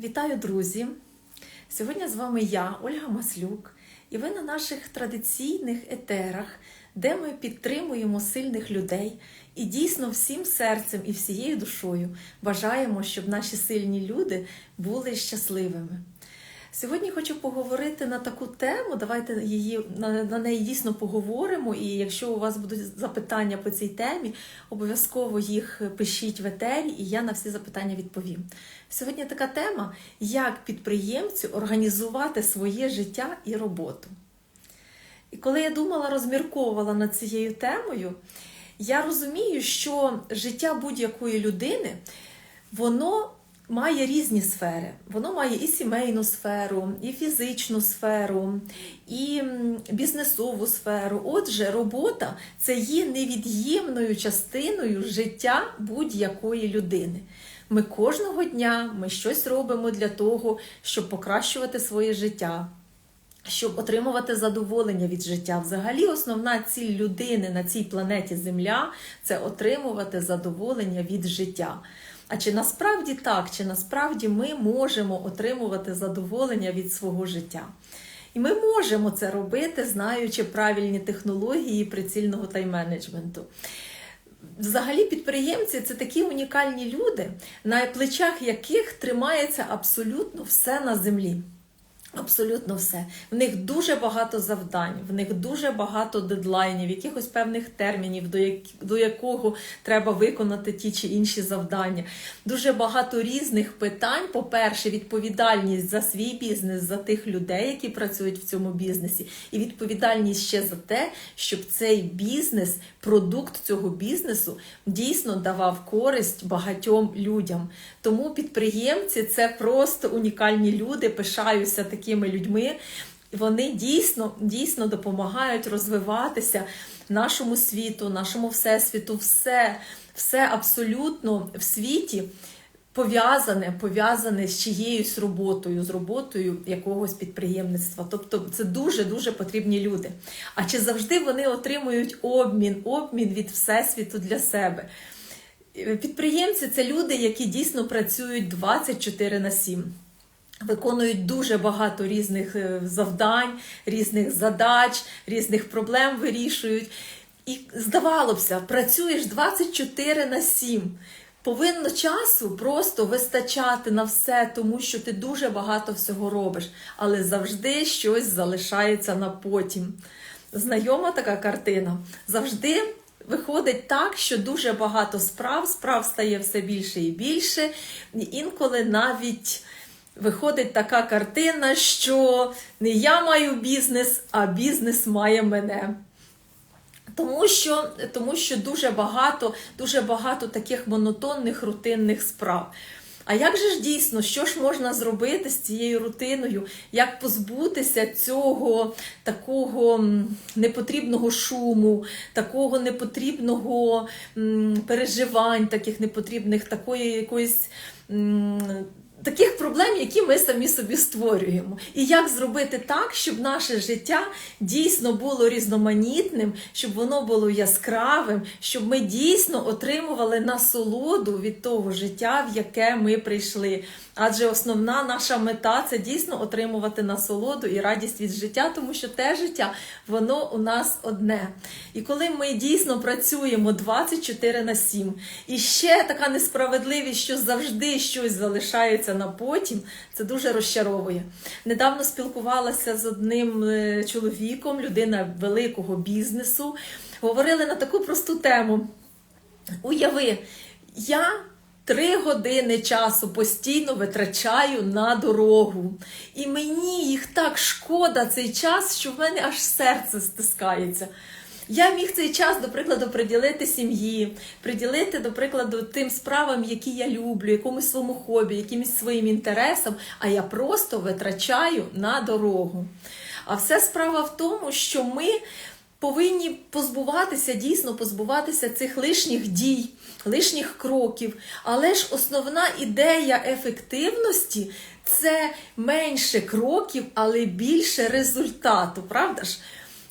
Вітаю, друзі! Сьогодні з вами я, Ольга Маслюк, і ви на наших традиційних етерах, де ми підтримуємо сильних людей і дійсно всім серцем і всією душою бажаємо, щоб наші сильні люди були щасливими. Сьогодні хочу поговорити на таку тему. Давайте її на, на неї дійсно поговоримо. І якщо у вас будуть запитання по цій темі, обов'язково їх пишіть в етері, і я на всі запитання відповім. Сьогодні така тема, як підприємцю організувати своє життя і роботу. І коли я думала, розмірковувала над цією темою, я розумію, що життя будь-якої людини, воно має різні сфери. Воно має і сімейну сферу, і фізичну сферу, і бізнесову сферу. Отже, робота це є невід'ємною частиною життя будь-якої людини. Ми кожного дня ми щось робимо для того, щоб покращувати своє життя. Щоб отримувати задоволення від життя, взагалі основна ціль людини на цій планеті Земля це отримувати задоволення від життя. А чи насправді так, чи насправді ми можемо отримувати задоволення від свого життя? І ми можемо це робити, знаючи правильні технології прицільного тайм-менеджменту. Взагалі, підприємці це такі унікальні люди, на плечах яких тримається абсолютно все на землі. Абсолютно все. В них дуже багато завдань, в них дуже багато дедлайнів, якихось певних термінів, до, як, до якого треба виконати ті чи інші завдання. Дуже багато різних питань. По-перше, відповідальність за свій бізнес, за тих людей, які працюють в цьому бізнесі, і відповідальність ще за те, щоб цей бізнес, продукт цього бізнесу дійсно давав користь багатьом людям. Тому підприємці це просто унікальні люди. Пишаюся такими людьми. Вони дійсно дійсно допомагають розвиватися нашому світу, нашому всесвіту, все, все абсолютно в світі пов'язане, пов'язане з чиєюсь роботою, з роботою якогось підприємництва. Тобто це дуже-дуже потрібні люди. А чи завжди вони отримують обмін, обмін від всесвіту для себе? Підприємці це люди, які дійсно працюють 24 на 7. Виконують дуже багато різних е, завдань, різних задач, різних проблем вирішують. І здавалося працюєш 24 на 7. Повинно часу просто вистачати на все, тому що ти дуже багато всього робиш, але завжди щось залишається на потім. Знайома така картина. Завжди виходить так, що дуже багато справ, справ стає все більше і більше. Інколи навіть виходить така картина, що не я маю бізнес, а бізнес має мене. Тому що, тому що дуже багато, дуже багато таких монотонних рутинних справ. А як же ж дійсно, що ж можна зробити з цією рутиною? Як позбутися цього такого непотрібного шуму, такого непотрібного переживань, таких непотрібних, такої якоїсь. Таких проблем, які ми самі собі створюємо, і як зробити так, щоб наше життя дійсно було різноманітним, щоб воно було яскравим, щоб ми дійсно отримували насолоду від того життя, в яке ми прийшли. Адже основна наша мета це дійсно отримувати насолоду і радість від життя, тому що те життя, воно у нас одне. І коли ми дійсно працюємо 24 на 7, і ще така несправедливість, що завжди щось залишається на потім, це дуже розчаровує. Недавно спілкувалася з одним е, чоловіком, людина великого бізнесу. Говорили на таку просту тему. Уяви, я три години часу постійно витрачаю на дорогу. І мені їх так шкода цей час, що в мене аж серце стискається. Я міг цей час, до прикладу, приділити сім'ї, приділити, до прикладу, тим справам, які я люблю, якомусь своєму хобі, якимось своїм інтересам, а я просто витрачаю на дорогу. А вся справа в тому, що ми повинні позбуватися, дійсно позбуватися цих лишніх дій, лишніх кроків. Але ж основна ідея ефективності це менше кроків, але більше результату, правда ж?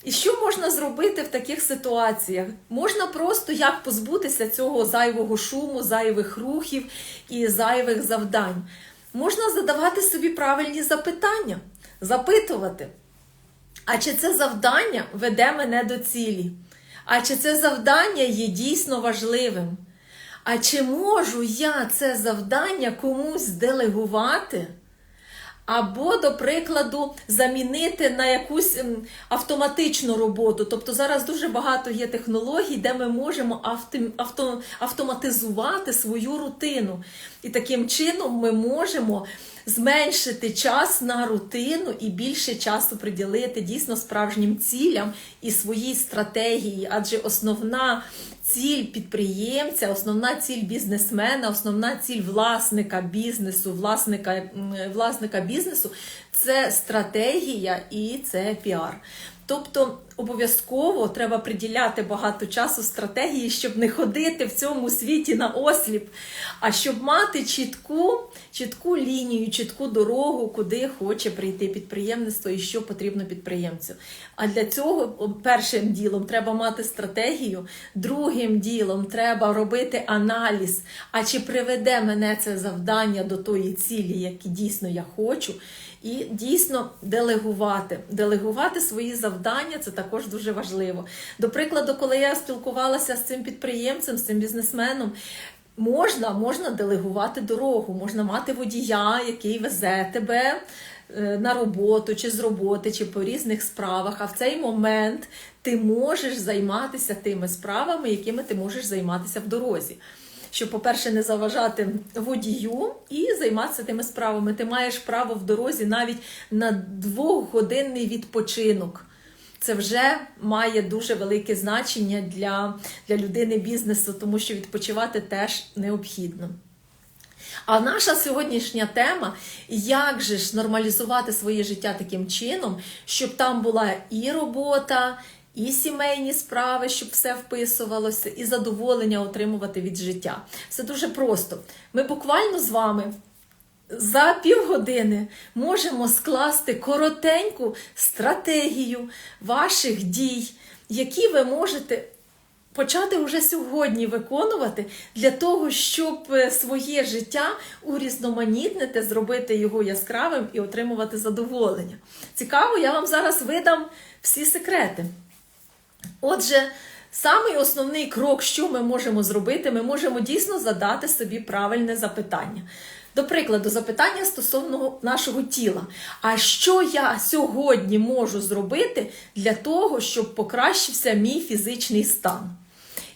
І що можна зробити в таких ситуаціях? Можна просто як позбутися цього зайвого шуму, зайвих рухів і зайвих завдань. можна задавати собі правильні запитання, запитувати. А чи це завдання веде мене до цілі? А чи це завдання є дійсно важливим? А чи можу я це завдання комусь делегувати? Або, до прикладу, замінити на якусь ем, автоматичну роботу. Тобто зараз дуже багато є технологій, де ми можемо авто, авто, автоматизувати свою рутину. І таким чином ми можемо зменшити час на рутину і більше часу приділити дійсно справжнім цілям і своїй стратегії. Адже основна ціль підприємця, основна ціль бізнесмена, основна ціль власника бізнесу, власника, власника бізнесу це стратегія і це піар. Тобто обов'язково треба приділяти багато часу стратегії, щоб не ходити в цьому світі на осліп, а щоб мати чітку, чітку лінію, чітку дорогу, куди хоче прийти підприємництво і що потрібно підприємцю. А для цього першим ділом треба мати стратегію, другим ділом треба робити аналіз. А чи приведе мене це завдання до тої цілі, які дійсно я хочу. І дійсно делегувати. Делегувати свої завдання це також дуже важливо. До прикладу, коли я спілкувалася з цим підприємцем, з цим бізнесменом, можна, можна делегувати дорогу, можна мати водія, який везе тебе е, на роботу, чи з роботи, чи по різних справах. А в цей момент ти можеш займатися тими справами, якими ти можеш займатися в дорозі щоб, по-перше, не заважати водію і займатися тими справами. Ти маєш право в дорозі навіть на двохгодинний відпочинок. Це вже має дуже велике значення для, для людини бізнесу, тому що відпочивати теж необхідно. А наша сьогоднішня тема як же ж нормалізувати своє життя таким чином, щоб там була і робота, і сімейні справи, щоб все вписувалося, і задоволення отримувати від життя. Все дуже просто. Ми буквально з вами. За півгодини можемо скласти коротеньку стратегію ваших дій, які ви можете почати вже сьогодні виконувати для того, щоб е, своє життя урізноманітнити, зробити його яскравим і отримувати задоволення. Цікаво, я вам зараз видам всі секрети. Отже, самий основний крок, що ми можемо зробити, ми можемо дійсно задати собі правильне запитання. До прикладу, запитання стосовно нашого тіла. А що я сьогодні можу зробити для того, щоб покращився мій фізичний стан?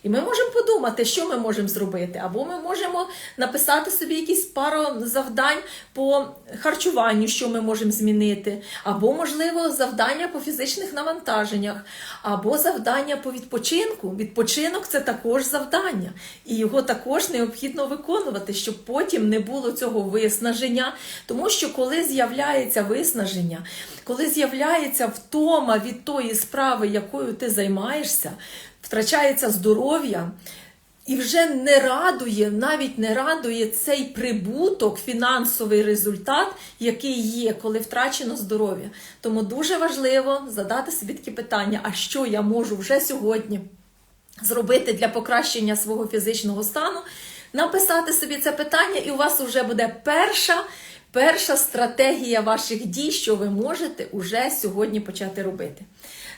І ми можемо подумати, що ми можемо зробити. Або ми можемо написати собі якісь пару завдань по харчуванню, що ми можемо змінити, або, можливо, завдання по фізичних навантаженнях, або завдання по відпочинку. Відпочинок це також завдання, і його також необхідно виконувати, щоб потім не було цього виснаження. Тому що коли з'являється виснаження, коли з'являється втома від тої справи, якою ти займаєшся, втрачається здоров'я. І вже не радує, навіть не радує цей прибуток, фінансовий результат, який є, коли втрачено здоров'я. Тому дуже важливо задати собі такі питання: а що я можу вже сьогодні зробити для покращення свого фізичного стану? Написати собі це питання, і у вас вже буде перша. Перша стратегія ваших дій, що ви можете уже сьогодні почати робити.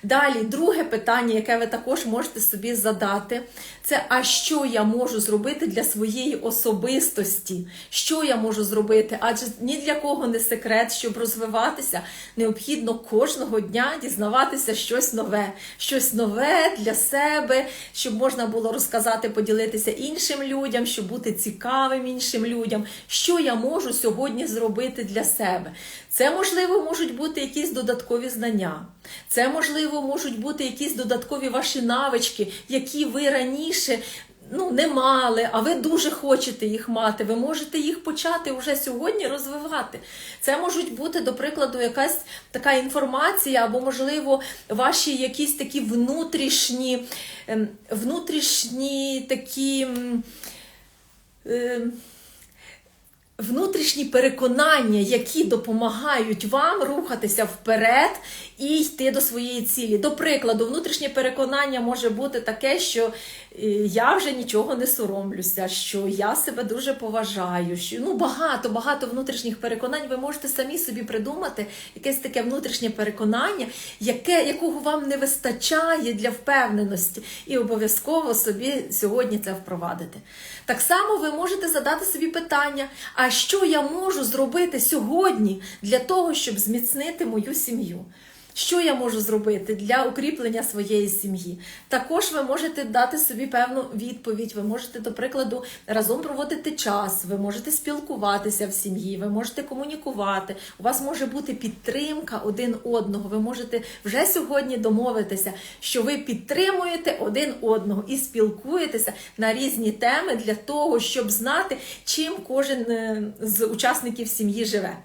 Далі, друге питання, яке ви також можете собі задати, це а що я можу зробити для своєї особистості? Що я можу зробити? Адже ні для кого не секрет, щоб розвиватися, необхідно кожного дня дізнаватися щось нове, щось нове для себе, щоб можна було розказати, поділитися іншим людям, щоб бути цікавим іншим людям, що я можу сьогодні зробити для себе. Це, можливо, можуть бути якісь додаткові знання. Це, можливо, можуть бути якісь додаткові ваші навички, які ви раніше ну, не мали, а ви дуже хочете їх мати. Ви можете їх почати вже сьогодні розвивати. Це можуть бути, до прикладу, якась така інформація, або, можливо, ваші якісь такі внутрішні, ем, внутрішні такі. ем, внутрішні переконання, які допомагають вам рухатися вперед і йти до своєї цілі. До прикладу, внутрішнє переконання може бути таке, що е, я вже нічого не соромлюся, що я себе дуже поважаю. Що ну багато, багато внутрішніх переконань. Ви можете самі собі придумати якесь таке внутрішнє переконання, яке, якого вам не вистачає для впевненості, і обов'язково собі сьогодні це впровадити. Так само ви можете задати собі питання: а що я можу зробити сьогодні для того, щоб зміцнити мою сім'ю? Що я можу зробити для укріплення своєї сім'ї? Також ви можете дати собі певну відповідь. Ви можете, до прикладу, разом проводити час, ви можете спілкуватися в сім'ї, ви можете комунікувати. У вас може бути підтримка один одного. Ви можете вже сьогодні домовитися, що ви підтримуєте один одного і спілкуєтеся на різні теми для того, щоб знати, чим кожен е, з учасників сім'ї живе.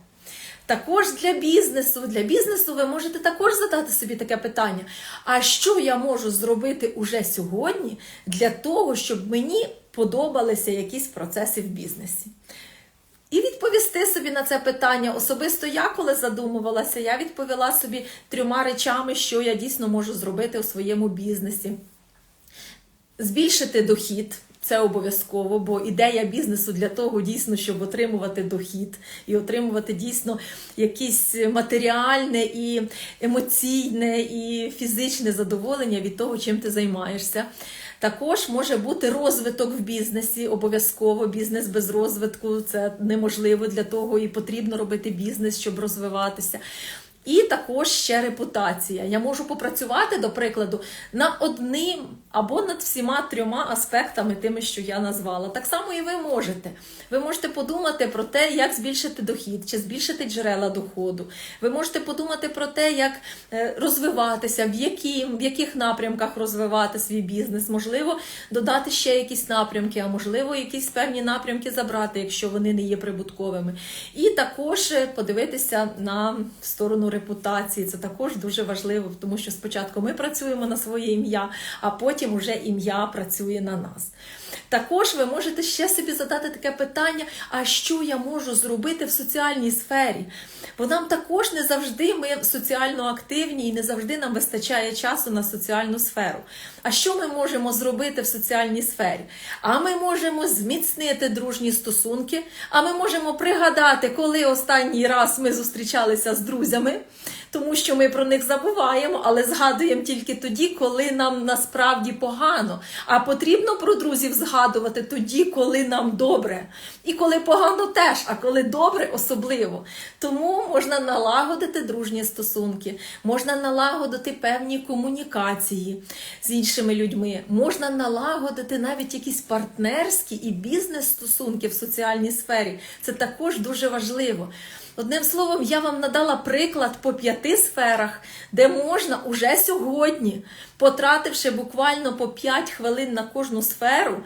Також для бізнесу. Для бізнесу ви можете також задати собі таке питання: а що я можу зробити уже сьогодні для того, щоб мені подобалися якісь процеси в бізнесі? І відповісти собі на це питання. Особисто я, коли задумувалася, я відповіла собі трьома речами, що я дійсно можу зробити у своєму бізнесі. Збільшити дохід. Це обов'язково, бо ідея бізнесу для того дійсно, щоб отримувати дохід і отримувати дійсно якесь матеріальне і емоційне і фізичне задоволення від того, чим ти займаєшся. Також може бути розвиток в бізнесі, обов'язково бізнес без розвитку це неможливо для того і потрібно робити бізнес, щоб розвиватися. І також ще репутація. Я можу попрацювати, до прикладу, над одним або над всіма трьома аспектами, тими, що я назвала. Так само і ви можете. Ви можете подумати про те, як збільшити дохід, чи збільшити джерела доходу. Ви можете подумати про те, як е, розвиватися, в, які, в яких напрямках розвивати свій бізнес. Можливо, додати ще якісь напрямки, а можливо, якісь певні напрямки забрати, якщо вони не є прибутковими. І також е, подивитися на сторону репутації. Це також дуже важливо, тому що спочатку ми працюємо на своє ім'я, а потім уже ім'я працює на нас. Також ви можете ще собі задати таке питання: а що я можу зробити в соціальній сфері? Бо нам також не завжди ми соціально активні і не завжди нам вистачає часу на соціальну сферу. А що ми можемо зробити в соціальній сфері? А ми можемо зміцнити дружні стосунки, а ми можемо пригадати, коли останній раз ми зустрічалися з друзями. Тому що ми про них забуваємо, але згадуємо тільки тоді, коли нам насправді погано. А потрібно про друзів згадувати тоді, коли нам добре. І коли погано теж, а коли добре, особливо. Тому можна налагодити дружні стосунки, можна налагодити певні комунікації з іншими людьми, можна налагодити навіть якісь партнерські і бізнес-стосунки в соціальній сфері. Це також дуже важливо. Одним словом, я вам надала приклад по п'яти сферах, де можна уже сьогодні, потративши буквально по 5 хвилин на кожну сферу.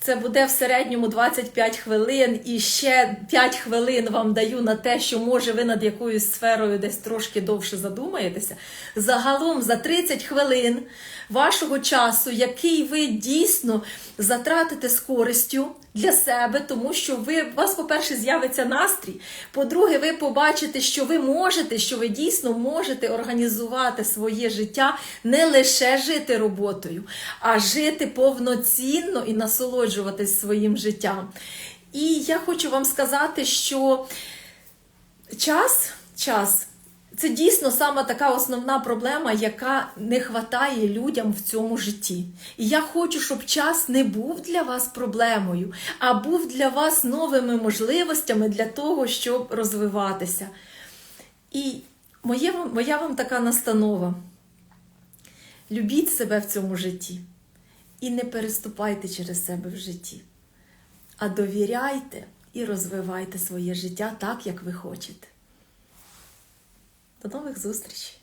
Це буде в середньому 25 хвилин, і ще 5 хвилин вам даю на те, що може ви над якоюсь сферою десь трошки довше задумаєтеся. Загалом за 30 хвилин вашого часу, який ви дійсно затратите з користю для себе, тому що ви у вас, по-перше, з'явиться настрій. По-друге, ви побачите, що ви можете, що ви дійсно можете організувати своє життя, не лише жити роботою, а жити повноцінно і насолоджуватись своїм життям. І я хочу вам сказати, що час, час. Це дійсно саме така основна проблема, яка не хватає людям в цьому житті. І я хочу, щоб час не був для вас проблемою, а був для вас новими можливостями для того, щоб розвиватися. І моє, моя вам така настанова: любіть себе в цьому житті і не переступайте через себе в житті, а довіряйте і розвивайте своє життя так, як ви хочете. До нових зустрічей!